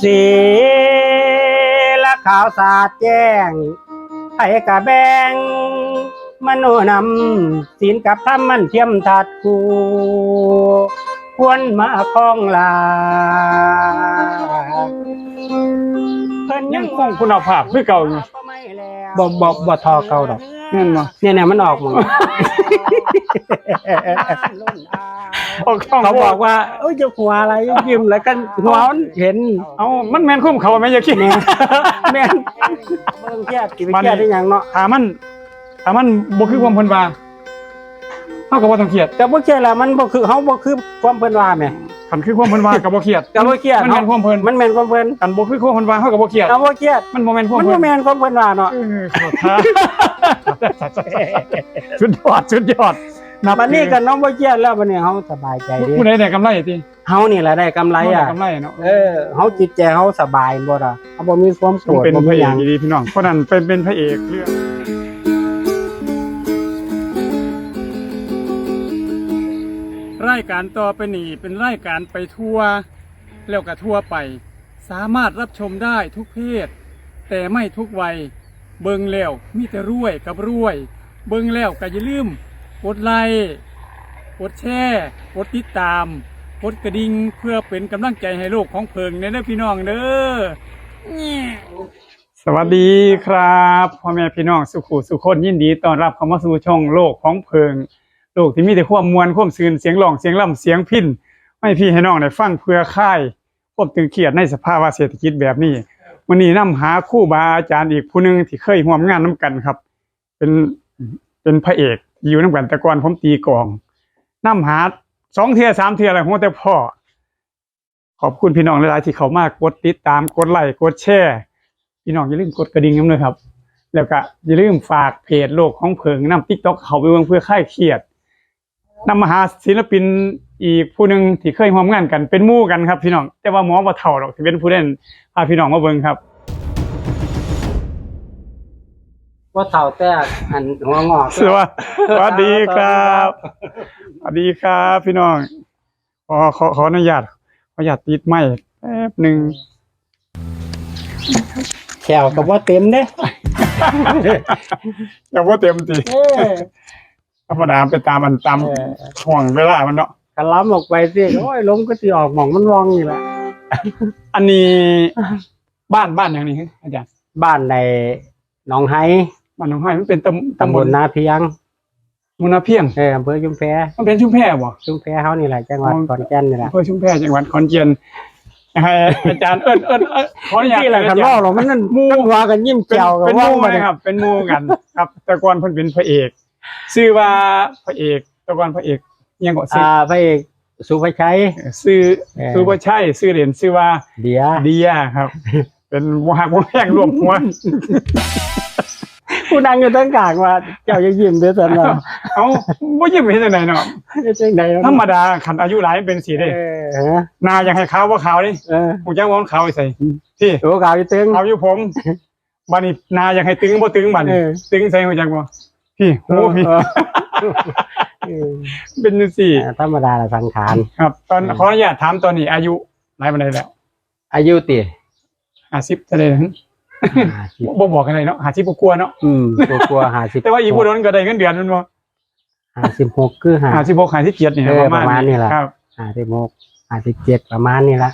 สีละขาวสาดแจ้งไผกะแบงมโนนำศีลกับธรรมมันเทียมทัดคูควรมาคล้องลาเพิ่นยังคงคุณภาพคือเก่าอยู่บ่บ่บ่ทอเก่าดอกแม่นบ่เนี่ยเนี่ยมันออกหมด เขาบอกว่าเอ้ยจะหัวอะไรยิ้มแล้วกันหัวมันเห็น เอามันแม่นคุ้มเขาไหมอย่าคิดแม่นแม่นเบิ่งแค่กินไปแค่ได้หยังเนาะถ้ามันถ้ามันบ่คือความเพิ่นว่าเฮาก็บ่ต้องเครียดแต่บ่แค่ละมันบ่คือเฮาบ่คือความเพิ่นว่าแหมคันคือความเพิ่นว่าก็บ่เครียดก็บ่เครียดมันแม่นความเพิ่นมันแม่นความเพิ่นคันบ่คือความเพิ่นว่าเฮาก็บ่เครียดเอาบ่เครียดมันบ่แม่นความมันเพิ่บ่นแม่นความเพิ่นว่าเนาะเออขอท้าสุดยอดสุดยอด นับบัดนี้ก็น้องบ่เครียดแล้วบัดนี้เฮาสบายใจเด้ผู้ใดได้กำไรติเฮานี่แหละได้กำไรอะกำไรเนาะเออเฮาจิตใจเฮาสบายบ่ล่ะเฮาบ่มีความโกรธเป็นบ่พมีระหเอยักงดีๆพี่น้องคนนั้นเป็นเป็นพระเอกเรื่องรายการต่อไปนี่เป็นรายการไปทัวร์แล้วก็ทัวร์ไป สามารถรับชมได้ทุกเพศ แต่ไม่ทุกวัย เบิ่งแล้วมีแต่รวยกับรวย เบิ่งแล้วก็อย่าลืม กดไลค์กดแชร์กดติดตามกดกระดิ่งเพื่อเป็นกำลังใจให้โลกของเพิงเด้อพี่น้องเด้อสวัสดีครับพ่อแม่พี่น้องสุขุสุคนยินดีต้อนรับเข้ามาสู่ช่องโลกของเพิงโลกที่มีแต่ความมวลความซื่นเสียงร้องเสียงล่ำเสียงพินไม่พี่ให้น้องได้ฟังเพื่อค่ายควบตึงเครียดในสภาวะเศรษฐกิจแบบนี้วันนี้นํหาคู่บาอาจารย์อีกผู้หนึงที่เคยร่วมงานน้กันครับ เป็นเป็นพระเอก อยู่น้กันต่ก่อนผมตีกลองนํหาสองเทียสามเทียอะไรหัวแต่พ่อ ขอบคุณพี่น้องหลายๆที่เขามากดติดตามกดไลค์กดแชร์พี่น้องอย่าลืมกดกระดิ่งน้ำเลยครับ แล้วก็อย่าลืมฝากเพจโลกของเพิงนำติ๊กต็อกเขาไปเบิ่งเพื่อคลายเครียดนำมาหาศิลปินอีกผู้หนึ่งที่เคยร่วมงานกันเป็นมู่กันครับพี่น้องแต่ว่าหมอบ่เท่าหรอกที่เป็นผู้เล่นพาพี่น้องมาเบิ่งครับ ว่าเฒ่าแต่อันหัวงอกสวัสสวัสดีครับสวัสดีครับพี่น้องขอขอขออนุญาตขออนุญาตติดไม้แป๊บหนึ่งแขวก็บ่เต็มเด้ยังว่าเต็มทีเออธรรมดาไปตามมันตามเออห่วงเวลามันเนาะกันล้ำออกไปสิโอ้ยลมก็สิออกหม่องมันวองนี่แหละอันนี้บ้านบ้านอย่างนี้อาจารย์บ้านในหนองไฮ บ้านหนองไห้มันเป็นตำตำบลนาเพียงมุนาเพียงเอออำเภอชุมแพมันเป็นชุมแพบ่ชุมแพเฮานี่แหละจังหวัดอ๋อขอนแก่นนี่แหละอำเภอชุมแพจังหวัดขอนแก่นให้อาจารย์เอิ้นเอิ้นเอิ้นขออนุญาตที่แหละคันอาล่อจารย์หรอกมันนั่นมูหัวกันยิ้มเป็นแก้วกัเป็นนหว่างมู่มานะครับ เป็นหมู่กัน ครับแต่ก่อนเพิ่นเป็นพระเอกชื่อว่าพระเอกแต่ก่อนพระเอกยังก็ชื่ออ่าพระเอกสุภชัยชื่อเออคือว่าใช่ชื่อเด่นชื่อว่า เดียเดียครับ เป็นวหักวงแห้งรวมหัว ผู้นั่งอยู่ตั้งกลางว่า เจ้าจะยิ้มเด้อซั่นเนาะเอ้าบ่ยิ้มเห็นจังไดเนาะจะจังได๋ธรรมดาขันอายุหลายมันเป็นสีเอเด้อหนาอยากให้ขาวว่าขาวดิเออผมจะว่ามันขาวใส่พี่ตัวขาวอยู่ตึงขาวอยู่ผมบัดนี้หนาอยากให้ตึงบ่ตึงบัดนี้เออตึงใส่หัวจักบ่พี่โอ้พี่เออเออเป็นจังซี่ธรรมดาละสังขารครับ ตอนอืมขออนุญาตถามตอนนี้อายุหลายปานใดแล้ว อายุติ50เท่าใด นะ50บ่บอกกันเลยเนาะ50บ่กลัวาเนาะอืมกลัวๆ50แต่ว่าอีผู้โดนก็ได้เงินเดือนมันบ่56คือ5 56 57นี่นะเออประมาณประมาณนี้ล่ะครับ56 57ประมาณนี้ละ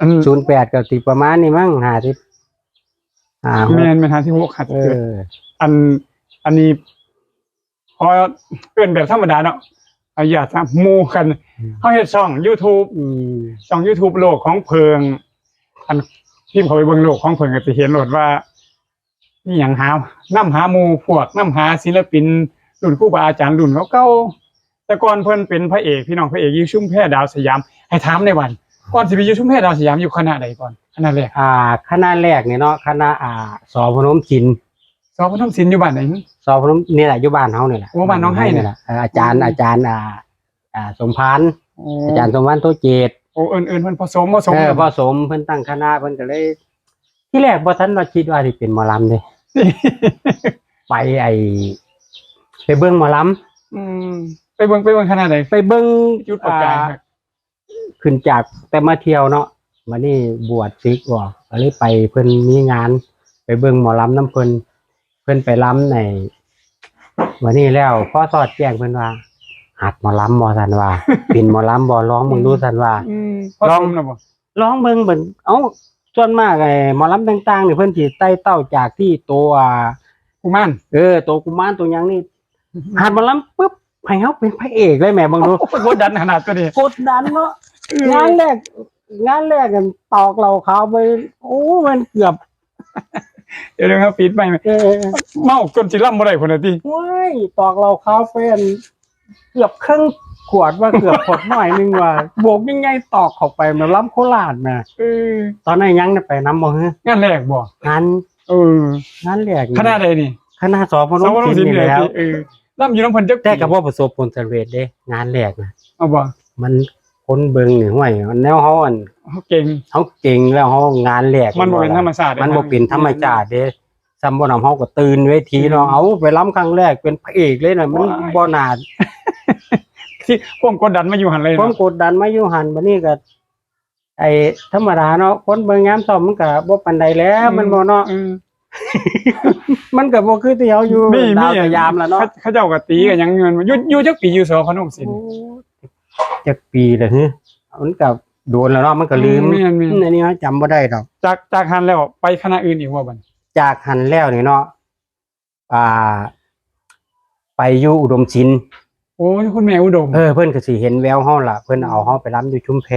อัน08ก็สิประมาณนี้มั้ง50อ่าแม่นแม่น56เอ57ออันอันนี้พอเกินแบบธรรมดาเนาะเอาอย่าทำหมู่กันอืมเขาเฮ็ดช่อง YouTube อืม ช่อง YouTube โลกของเพิง อัน ที่เขาไปเบิ่งโลกของเพิงก็จะเห็นโหลดว่านี่หยังหานํหาหมู่พวกนํหาศิลปินรุ่นครูบาอาจารย์รุ่นเก่าๆแต่ก่อนเพิ่นเป็นพระเอกพี่น้องพระเอกอยู่ชุมแพดาวสยามให้ถามในวันก่อนสิไปอยู่ชุมแพดาวสยามอยู่คณะใดก่อนคณะแรกอ่าคณะแรกนี่เนาะคณะอ่าสอพนมจินสอบพนมศิลป์อยู่บ้านไหนสอพนมนี่แหละอยู่บ้านเฮานี่แหละโอ้บ้านน้องไห้เนี่ยแหละเอออาจารย์อาจารย์อ่าอ่าสมพานโอ้อาจารย์สมพานโตเจต โอ้เอิ้นๆเพิ่นผสมผสมเออพอสมเพิ่นตั้งคณะเพิ่นก็เลย ที่แรกบ่ทันว่าคิดว่าสิเป็นหมอลำเด้ไปไอไปเบิ่งหมอลำอืมไปเบิ่งไปเบิ่งคณะใดไปเบิ่งจุดประกายครับขึ้นจากแต่มาเที่ยวเนาะวันนี้บวชซิกบ่ก็เลยไปเพิ่นมีงาน ไปเบิ่งหมอลำน้ำเพิ่นเพิ่นไปลำในวันนี้แล้วพ่อสอดแจ้งเพิ่นว่า หัดหมอลำบ่สันว่า เป็นหมอลำบ่ร้องมึงดูสันว่า อืมพอลชองมนะบ่ร้องเบิ่งเบิ่นเอ้าส่วนมากไอ้หมอลำต่างๆนี่เพิ่นสิไต่เต้าจากที่ตัว กูม่านเออตัวกุมารตัวหยังนี่หัดหมอลำปุ๊บให้เฮาเป็นพระเอกเลยแหม่เบิ่งดู โอ้ยกดดันขนาดตัวนี้ กดดันเนาะงานแรกงานแรกกันตอกเราเขาไป โอ้มันเกือบเดี๋ยวเดี๋ยวครับปิดไปไหมเออเมาจนสิล่ำบ่ได้คนละทีเว้ยตอกเราเขาเป็น เกือบครึ่งขวดว่าเกือบขวดหน่อยนึงว่าโบกยังไงตอกเข้าไปมันล้ำโคราชแม่เออตอนนั้นยังได้ไปน้ำบ่ฮะงานแรกบ่งานเอองานแรกคณะใดนี่คณะสอบพนสาวมน้องศิสิลนป์เหนี่นือแหล้วที่เออล่ำอยู่น้ำเพันจักปีแต่ก็บ่ประสบผลสำเร็จเด้ งานแรกนะเอาบ่มันคนเบิ่งนี่ห้วยแนวเฮาอันเขาเก่งเฮาเก่งแล้วเฮางานแรกมันบ่เป็นธรรมชาติมันบ่เป็นธรรมชาติเด้ซ้ำบ่นำเฮาก็ตื่นเวทีเนาะเอาไปล้ำครั้งแรกเป็นพระเอกเลยน่ะมันบ่น่า ที่ความกดดันมาอยู่หันเลยความเนาะกดดันมาอยู่หันบัดนี้ก็ไอ้ธรรมดาเนาะคนเบิ่งยามซ้อมมันก็บ่ปานใดแล้ว มันบ่เนาะเออมันก็บ่คือที่เฮาอยู่มีดามีวสยามแล้วเนาะขเขาเจ้าก็ตีกันยังเงินอยู่อยู่จักปีอยู่สอพนมสิน โอ้จักปีเลยฮึมันก็โดนแล้วเนาะมันก็ลืมแม่นแม่นอันนี้เฮาจำบ่ได้ดอก จากจากหันแล้วไปคณะอื่นอีกว่าบัดจากหันแล้วนี่เนาะอ่า ไปอยู่อุดมศิลป์ โอ้ยคุณแม่อุดม เออเพิ่นก็สิเห็นแววเฮาล่ะเพิ่นเอาเฮาไปล้ำอยู่ชุมแพ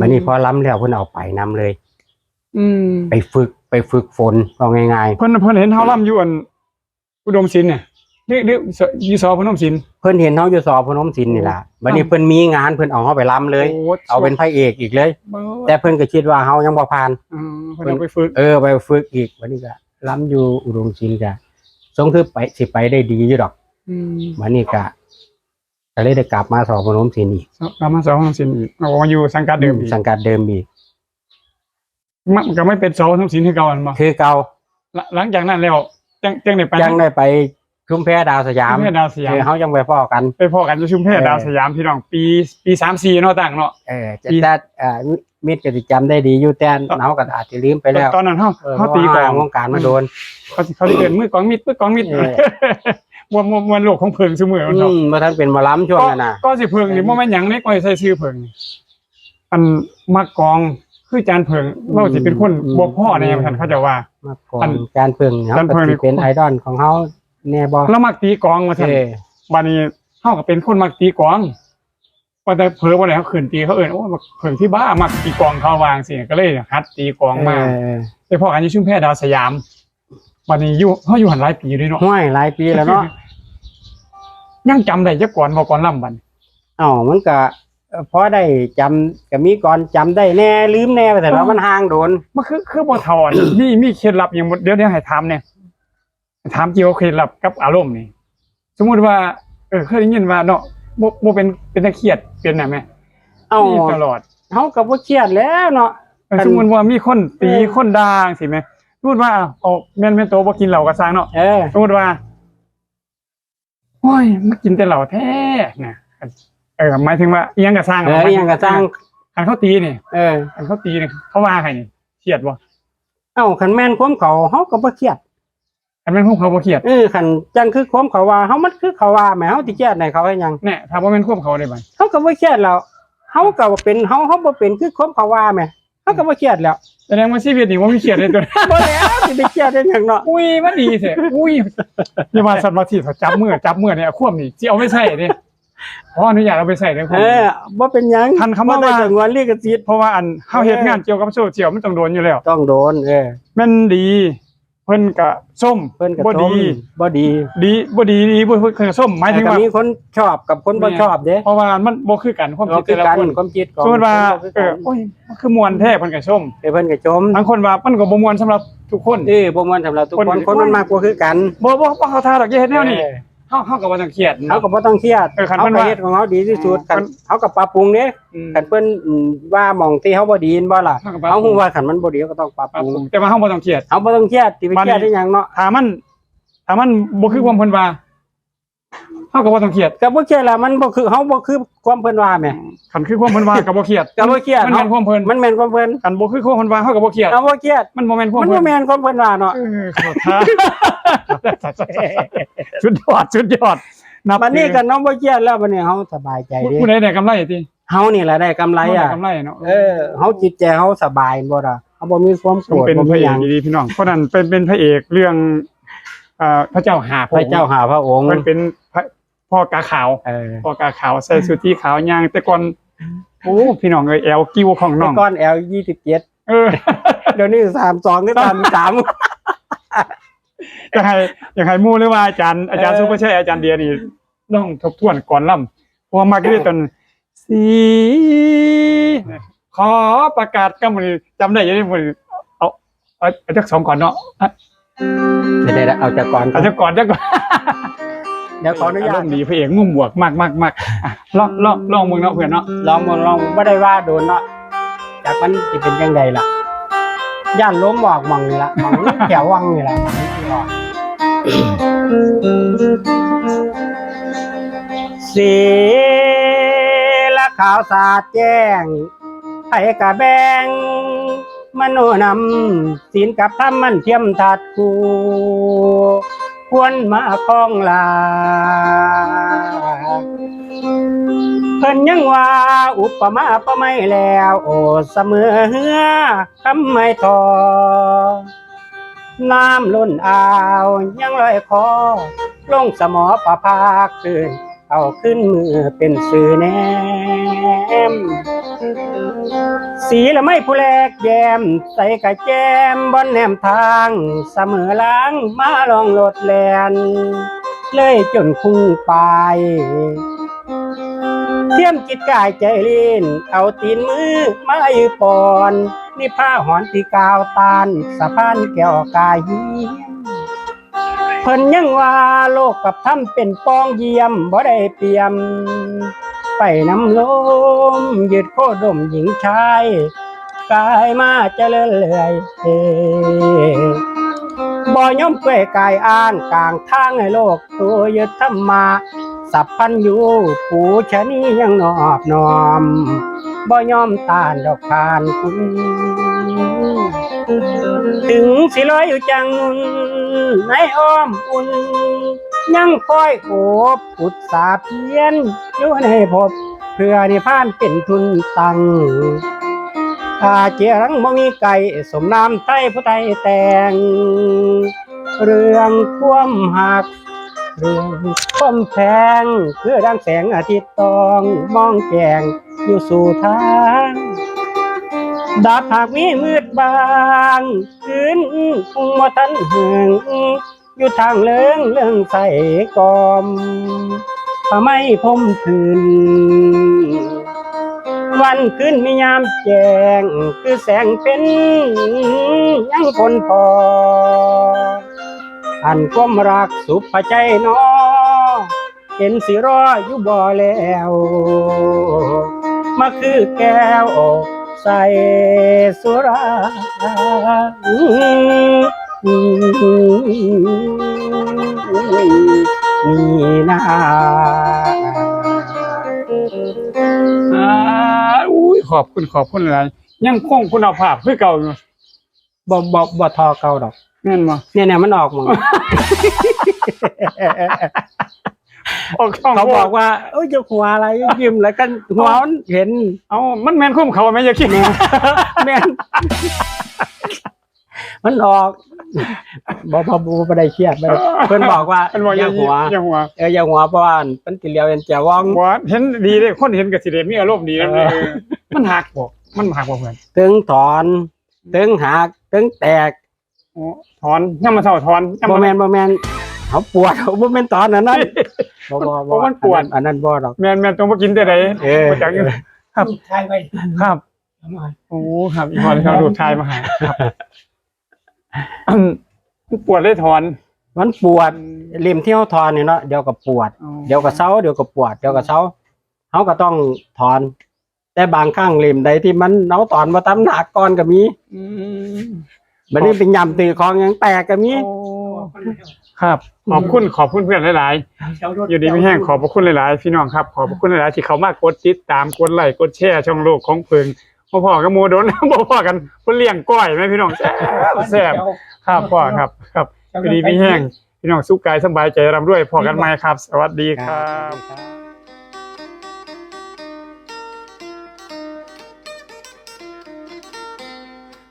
บัดนี้พอล้ำแล้วเพิ่นเอาไปนํเลย อืมไปฝึกไปฝึกฝนเอาง่ายเพิ่นเพิ่นเห็นเฮาล่ำอยู่อันอุดมศิลป์เนี่ยหรือหรืออยู่สอพนมศิลป์ๆเพิ่นเห็นเฮาอยู่สอบพนมศิลป์นี่ล่ะบัดนี้เพิ่นมีงานเพิ่นเอาเฮาไปล้ำเลยโเอาเป็นพระเอกอีกเลยเบิดแต่เพิ่นก็คิดว่าเฮายังบ่ผ่านอืมเพิ่นเอาไปฝึกเออไปฝึกอีกบัดนี้ก็ล้ำอยู่อุดมศิลป์ก็สงคือไปสิไปได้ดีอยู่ดอกอืมบัดนี้ก็ ก็เลยได้กลับมาสอบพนมศิลป์อีกกลับมาสอพนมศิลป์อีกเอามาอยู่สังกัดเดิมอีกสังกัดเดิมอีกมันก็ไม่เป็นสอพนมศิลป์คือเก่าอันบ่คือเก่าหลังหลังจากนั้นแล้วจังจังได้ไปยังได้ไปชุมแพดาวสยามชุมแพดาวสยามเออเฮายังไปพ้อกัน ไปพอกันที่ชุมแพเออดาวสยามพี่น้องปี ปี34เนาะต่างเนาะเออจะปีแต่เอ่อมิตรก็สิจำได้ดีอยู่แต่เฮาก็อาจจะลืมไปแล้ว ตอนนั้นเฮาเออเฮาตีกลองวงการมาโดน เขาสิเขาสิเอิ้นมือกลองมิดมือกลองมิดเออม วนมวนมวนโลกของเพิงซุมื้อมันอืเนาะมบ่ทันเป็นหมอลำช่วงนั้นน่ะ ก็สิเพิงนี่บ่แม่นหยังเล็กน้อยใส่ชื่อเพิงนี่อันมักกองคือจานเพิงเราสิเป็นคนบ่พ่อแน่ท่านเขาจะว่า มาก่ออันนการเพิ่งเฮาการก็เพิ่งสินี่เป็นไอดอลของเฮาแน่บ่แล้วมักตีกลองมาเอซั่นอบัดนี้เฮาก็เป็นคนมักตีกลองว่าแต่เพิ่นบ่ได้เขาขืนตีเขาเอิ้นโอ้มักเพิ่งที่บ้ามักตีกลองเขาวางสิก็เลยหัดตีกลองมาเออไปพอกันอยู่ชุมแพดาวสยาม บัดนี้อยู่เฮาอยู่หันหลายปีเลยเนาะห้วยหลายปีแล้วเนาะ ยังจำได้จักก่อนบ่ก่อนล่ำบัดเอ้ามันก็เอ่อพอได้จำก็มีก่อนจำได้แน่ลืมแน่ไปแต่ว่ามันห่างโดน มันคือคือบ่ถอน มีมีเคล็ดลับอย่างบ่เดี๋ยวเดี๋ยวให้ถามเนี่ยให้ถามเกี่ยวกับเคล็ดลับกับอารมณ์นี่ สมมุติว่า เออเคยได้ยินว่าเนาะบ่บ่เป็นเป็นตะเครียดเป็นน่ะแม่เอ้ามีตลอด เฮาก็บ่เครียดแล้วเนาะ เอออันสมมุติว่ามีคนตีเออคนด่าจังซี่แม่ สมมุติว่าเอาแม่นแม่นโตบ่กินเหล้าก็สร้างเนาะเออสมมุติว่าโอ้ยมากินแต่เหล้าแท้นะเออหมายถึงว่าอีหยังก็สร้างเอออีหยังก็สร้างคันเขาตีนี่เออคันเขาตีนี่เขาว่าใครนี่เครียดบ่เอ้าคันแม่นความเขาเฮาก็บ่เครียดคันแม่นพวกเขาบ่เครียดเออคันจังคือความเขาว่าเฮามันคือเขาว่าแหมเฮาสิเครียดให้เขาให้หยังเนี่ยถ้าบ่แม่นควบเขาได้บ่เฮาก็บ่เครียดแล้วเฮาก็เป็นเฮาเฮาบ่เป็นคือความเขาว่าแหมเฮาก็บ่เครียดแล้ว แสดงว่าชีวิตนี่ว่ามีเครียดเลยตัวบ่แล้วสิไปเครียดได้หยังเนาะอุ้ยมันดีเถอะอุ้ยอย่ามาสัตว์มาทีเขาจับมือจับมือเนี่ยควบนี่ที่เอาไม่ใส่เนี่ยขออนุญาตเอาไปใส่เลยควเอบอบ่เป็นหยังทันคำว่า บ่ได้สงวนลิขสิทธิ์เพราะว่าอันเฮาเฮ็ดงานเกี่ยวกับโซเชียลมันต้องโดนอยู่แล้ว ต้องโดนเออ แม่นดี เพิ่นก็ส้มเพิ่นก็บ่ชมดี บ่ดีดีบ่ดีดีบ่เพิ่นก็ส้มหมายถึงแต่ก็ว่ามีคนชอบกับคนบ่ชอบเด้เพราะว่ามันบ่คือกันความเราคิดคืแต่อละกันคนความคิดของสมมุติว่าคนบ่คือเอกัอนโอ้ยมันคือมวนแท้เพิ่นก็ส้มแต่เพิ่นก็ชมบางคนว่ามันก็บ่มวนสำหรับทุกคน เออบ่ม่วนสำหรับทุกคนคน คนมันมากกว่าคือกันบ่บ่บ่เขาท่าดอกอย่าเฮ็ดแนวนี้เออ เฮาเฮาก็บ่ต้องเครียดเขาก็บ่ต้องเครียดเออคันเขาเพิ่นก็ว่าเฮ็ดของเขาดีที่สุดอืมคันเขาก็ปรับปรุงเด้อืม คันเพิ่นอืมว่าหม่องที่เขาบ่ดีนั่นบ่ล่ะเขาก็ปรับเขาฮู้ว่าคันมันบ่ดีเขาก็ต้องปรับปรับปรุงปรุงแต่ว่าเฮาบ่ต้องเครียด เขาบ่ต้องเครียดสิไปเครียดได้หยังเนาะถ้ามันถ้ามันบ่คือความเพิ่นว่า เฮาก็บ่ต้องเครียดก็บ่เครียดละมันบ่คือเฮาบ่คือความเพิ่นว่าแหมคันคือความเพิ่นว่าก็บ่เครียดก็บ่เครียด มันแม่นความเพิ่นมันแม่นความเพิ่นคันบ่คือความเพิ่นว่าเฮาก็บ่เครียด เอาบ่เครียด มันบ่แม่นความมันเพิ่บ่นแม่นความเพิ่นว่าเนาะเออขอท้าสุดยอดสุดยอดนับบัดนี้ก็น้องบ่เครียดแล้วบัดนี้เฮาสบายใจเด้ผู้ใดได้กำไรติเฮานี่แหละได้กำไรอะด้กำไรเนาะ เออเฮาจิตใจเฮาสบายบ่ล่ะเฮาบ่มีความโกรต้องธเป็นบ่พมีระเอหยักงดีๆพี่น้องเพราะนั้นเป็นเป็นพระเอกเรื่องเอ่อพระเจ้าหาพระเจ้าหาพระองค์ มันเป็น พระพ่อกาขาวเออพ่อกาขาวใส่สุดที่ขาวย่าง แต่ก่อนโอ้พี่น้องเอ้ยแอลกิ้วของน้แต่องก้อน L27 เออเดี๋ยวนี้32ก็33อยากให้อยากให้หมู่หรือว่าอาจารย์อาจารย์เออ ซุปเปอร์ชัยอาจารย์เดียนี่ต้องทบทวนก่อนล่ำเพราะว่ามักได้ตอนสีขอประกาศกำมือจำได้ยังได้มือเอาเอาเอาจักสองก่อนเนาะอะเดี๋ยวๆเอาจากก่อนก่เอาอนจักก่อนจักก่อน เดี๋ยวขออนุญาารตมณ์ดีพระเอกมุ่งบวกมากมากมากอะลองลองลองมึงเนาะเพื่อนเนาะลองบ่ลองบ่ได้ว่าโดนเนาะจากมันสิเป็นจังไดล่ะ ย่านล้มบอกหมองนี่ล่ะหมองแถววังนี่ล่ะหม่องที่ว่าสีละขาวสาดแจ้งไผกะแบง มโนนำศีลกับธรรมมันเทียมทัดกู ควรมาคล้องลา เพิ่นยังว่าอุปมาปะไม่แล้ว โอเสมอเฮือคำไม่ทอ น้ำล้นอ่าวยังลอยคอ ลงสมอประภาคืนเอาขึ้นมือเป็นสื่อแนม สีละไม่ผู้แลกแยม ใส่กะแจมบอนแนมทาง เสมอล้างมาลองโลดแลน เลยจนคุ้งไปเทียมจิตกายใจลีน เอาตีนมือมาอยู่ปอน นี่ผ้าหอนที่กาวตานสะพานแก้วกายเยี่ยมเพิ่นยังว่าโลกกับถ้ำเป็นปองเยี่ยมบ่ได้เปรียม ไปน้ำลมยืดโคดมหญิงชายกายมาเจริญเลยเอบ่ยอมเปื่อยกายอ้างกลางทางให้โลกตัวยึดธรรมาสัพพันอยู่ปูชนี้ยังนอบนอมบ่ยอมตานดอกทานคุณถึงสิลอยอยู่จังนุนในอ้อมอุ่น ยังคอยโอบอุตสาเพียนอยู่ในภพเพื่อนิพานเป็นทุนตังถ้าเจรังบ่มีไก่สมน้ำไทยผู้ไทยแต่ง เรื่องความหัก เรื่องความแพงคือดังแสงอาทิตย์ตองมองแจงอยู่สู่ทางดาบหากมีมืดบาง คืนคงบ่ทันเหือง อยู่ทางเลิงเรื่องใส่กอมทำไมพมคืน วันคืนมียามแจง คือแสงเป็นยังคนพอ อันความรักสุภใจนอเห็นสิรออยู่บ่อแล้วมาคือแก้วใส่สุรา นี่นาอ่าอุ้ยขอบคุณขอบคุณหลายยังคงคุณภาพคือเก่าอยู่บ่บ่บ่ทอเก่าดอกแม่นบ่เนี่ยเนี่ยมันออกหมองออกช่องเขาบอกว่าเอ้ยจะหัวอะไรยิ้มแล้วกันหัวมันเห็น เอามันแม่นคุ้มเขาไหมอย่าคิดแม่นมันออก บอพอบูไม่ได้เครียดไม่ได้เพิ่นบอกว่ามันบอกออย่าย่าหัวอย่าหัวเอออย่าหัวเพราะว่ามันติเลียวเป็นเจ้าว่อง บ่เห็นดีเลยคนเห็นกับสิเดมีอารมณ์ดีนะเออ มันหักบ่มันหักบ่เพื่อนตึงถอนตึงหักตึงแตกโอ้ถอนย่ำมาเท่าถอนย่ำบ่มา แม่นบ่แม่นเขาปวดเขาบ่แม่นตอนนั้นนั่นบ่บ่เพราะมันปวด อันนั้นบ่ดอก แม่นแม่นต้องมากินแต่ใดเออ บ่จักอยู่ครับใช่ไปครับโอ้ครับอีกพอเลยครับดูดชายมาหาครับอืมมัน ปวดเลยถอน มันปวดริมที่เขาถอนนี่เนาะเดี๋ยวก็ปวดเดี๋ยวก็เซาเดี๋ยวก็ปวด เดี๋ยวก็เซาเขาก็ต้องถอน แต่บางครั้งริมใดที่มันเอาถอนมาตำหนักก่อนก็มีอืมบัดนี้เป็นยำตีคองยังแตกก็มีโอ้ครับ ขอบคุณขอบคุณเพื่อนหลาย ๆ อยู่ดีไม่แห้งขอบพระคุณหลาย ๆ พี่น้องครับ ขอบพระคุณหลาย ๆ ที่เขามากดติดตามกดไลค์กดแชร์ช่องโลกของเพิง พ่อพ่อกับโมโดนพ่อพ่อกันเพิ่นเลี้ยงก้อยไหมพี่น้องแซ่บแซ่บครับพ่อครับครับอยู่ดีไม่แห้งพี่น้องสุขกายสบายใจร่ำรวยพอกันไหมครับ สวัสดีครับ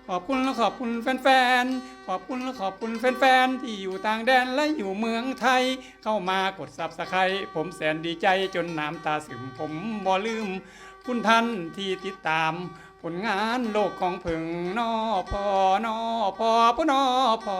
ขอบคุณและขอบคุณแฟนๆ ขอบคุณและขอบคุณแฟนๆ ที่อยู่ต่างแดนและอยู่เมืองไทย เข้ามากดซับสไครผมแสนดีใจจนน้ำตาซึมผมบ่ลืม คุณท่านที่ติดตาม ผลงานโลกของเพึงนอพอนอพอพนอพอ